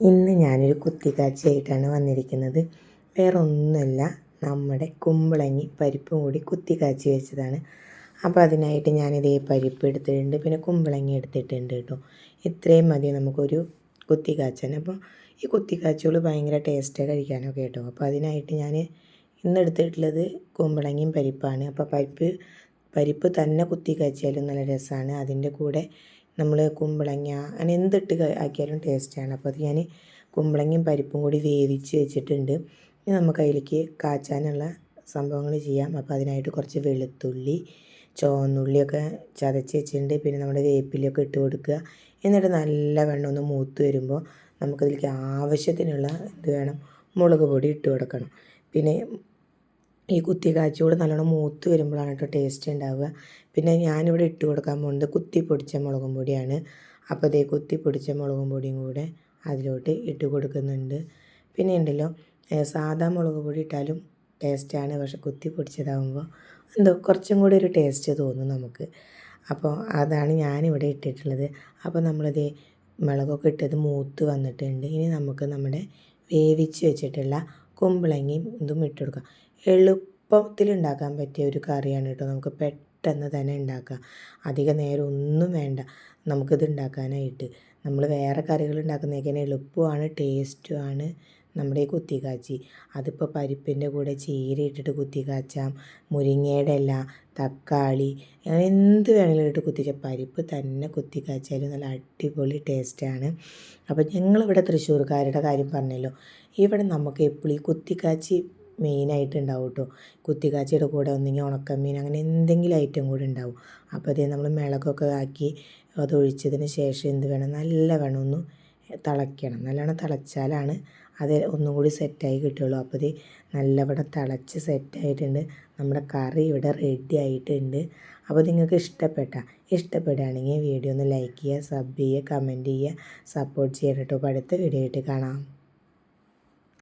ഇന്ന് ഞാനൊരു കുത്തിക്കാച്ചിയായിട്ടാണ് വന്നിരിക്കുന്നത്. വേറെ ഒന്നുമല്ല നമ്മുടെ കുമ്പളങ്ങി പരിപ്പും കൂടി കുത്തിക്കാച്ചി വെച്ചതാണ്. അപ്പോൾ അതിനായിട്ട് ഞാനിതേ പരിപ്പ് എടുത്തിട്ടുണ്ട്. പിന്നെ കുമ്പളങ്ങി എടുത്തിട്ടുണ്ട് കേട്ടോ. ഇത്രയും മതി നമുക്കൊരു കുത്തിക്കാച്ചാൻ. അപ്പോൾ ഈ കുത്തിക്കാച്ചുകൾ ഭയങ്കര ടേസ്റ്റ് കഴിക്കാനൊക്കെ കേട്ടോ. അപ്പോൾ അതിനായിട്ട് ഞാൻ ഇന്ന് എടുത്തിട്ടുള്ളത് കുമ്പളങ്ങിയും പരിപ്പാണ്. അപ്പോൾ പരിപ്പ് പരിപ്പ് തന്നെ കുത്തി നല്ല രസമാണ്. അതിന്റെ കൂടെ നമ്മൾ കുമ്പളങ്ങ അങ്ങനെ എന്തിട്ട് ആക്കിയാലും ടേസ്റ്റാണ് അപ്പോൾ അത് ഞാൻ കുമ്പളങ്ങയും പരിപ്പും കൂടി വേവിച്ച് വെച്ചിട്ടുണ്ട്. ഇനി നമുക്ക് അതിലേക്ക് കാച്ചാനുള്ള സംഭവങ്ങൾ ചെയ്യാം. അപ്പോൾ അതിനായിട്ട് കുറച്ച് വെളുത്തുള്ളി ചുവന്നുള്ളിയൊക്കെ ചതച്ച് വെച്ചിട്ടുണ്ട്. പിന്നെ നമ്മുടെ വേപ്പിലൊക്കെ ഇട്ട് കൊടുക്കുക. എന്നിട്ട് നല്ല വെണ്ണം ഒന്ന് മൂത്ത് വരുമ്പോൾ നമുക്കതിലേക്ക് ആവശ്യത്തിനുള്ള ഇത് വേണം. മുളക് പൊടി ഇട്ട് കൊടുക്കണം. പിന്നെ ഈ കുത്തി കൂടെ നല്ലോണം മൂത്ത് വരുമ്പോഴാണ് കേട്ടോ ടേസ്റ്റ് ഉണ്ടാവുക. പിന്നെ ഞാനിവിടെ ഇട്ട് കൊടുക്കാൻ പോകുന്നത് കുത്തി പൊടിച്ച മുളകും പൊടിയാണ്. അപ്പോൾ ഇതേ കുത്തി പൊടിച്ച മുളകും പൊടിയും കൂടെ അതിലോട്ട് ഇട്ട് കൊടുക്കുന്നുണ്ട്. പിന്നെ ഉണ്ടല്ലോ സാധാ മുളക് പൊടി ഇട്ടാലും ടേസ്റ്റാണ് പക്ഷെ കുത്തി പൊടിച്ചതാകുമ്പോൾ എന്തോ കുറച്ചും കൂടി ഒരു ടേസ്റ്റ് തോന്നും നമുക്ക്. അപ്പോൾ അതാണ് ഞാനിവിടെ ഇട്ടിട്ടുള്ളത്. അപ്പോൾ നമ്മളിത് മുളകൊക്കെ ഇട്ടത് മൂത്ത് വന്നിട്ടുണ്ട്. ഇനി നമുക്ക് നമ്മുടെ വേവിച്ച് വെച്ചിട്ടുള്ള കുമ്പളങ്ങയും ഇതും ഇട്ട് കൊടുക്കുക എളുപ്പത്തിൽ ഉണ്ടാക്കാൻ പറ്റിയ ഒരു കറിയാണ് കേട്ടോ. നമുക്ക് പെട്ടെന്ന് തന്നെ ഉണ്ടാക്കാം. അധിക നേരം ഒന്നും വേണ്ട. നമുക്കിത് ഉണ്ടാക്കാനായിട്ട്. നമ്മൾ വേറെ കറികൾ ഉണ്ടാക്കുന്നതൊക്കെ എളുപ്പമാണ് ടേസ്റ്റുമാണ്. നമ്മുടെ ഈ കുത്തിക്കാച്ചി. അതിപ്പോൾ പരിപ്പിന്റെ കൂടെ ചീര ഇട്ടിട്ട് കുത്തിക്കാച്ചാം മുരിങ്ങയുടെ ഇല തക്കാളി അങ്ങനെ എന്ത് വേണമെങ്കിലും ഇട്ട് കുത്തിക്കാം പരിപ്പ് തന്നെ കുത്തിക്കാച്ചാലും നല്ല അടിപൊളി ടേസ്റ്റാണ് അപ്പോൾ ഞങ്ങളിവിടെ തൃശ്ശൂർക്കാരുടെ കാര്യം പറഞ്ഞല്ലോ. ഇവിടെ നമുക്ക് എപ്പോഴും ഈ കുത്തിക്കാച്ചി മെയിനായിട്ട് ഉണ്ടാവും കേട്ടോ കുത്തിക്കാച്ചിയുടെ കൂടെ ഒന്നെങ്കിൽ ഉണക്കമീൻ അങ്ങനെ എന്തെങ്കിലും ഐറ്റം കൂടെ ഉണ്ടാവും. അപ്പോൾ അതേ നമ്മൾ മിളകൊക്കെ ആക്കി അതൊഴിച്ചതിന് ശേഷം എന്ത് വേണം? നല്ല വേണം ഒന്ന് തിളയ്ക്കണം. നല്ലോണം തിളച്ചാലാണ് അത് ഒന്നും കൂടി സെറ്റായി കിട്ടുള്ളൂ. അപ്പോൾ ഇത് നല്ലവണ്ണം തിളച്ച് സെറ്റായിട്ടുണ്ട് നമ്മുടെ കറി ഇവിടെ റെഡി ആയിട്ടുണ്ട്. അപ്പോൾ നിങ്ങൾക്ക് ഇഷ്ടപ്പെട്ട ഇഷ്ടപ്പെടുകയാണെങ്കിൽ വീഡിയോ ഒന്ന് ലൈക്ക് ചെയ്യുക സബ് ചെയ്യുക കമന്റ് ചെയ്യുക സപ്പോർട്ട് ചെയ്യണം കേട്ടോ അടുത്ത വീഡിയോ ആയിട്ട് കാണാം.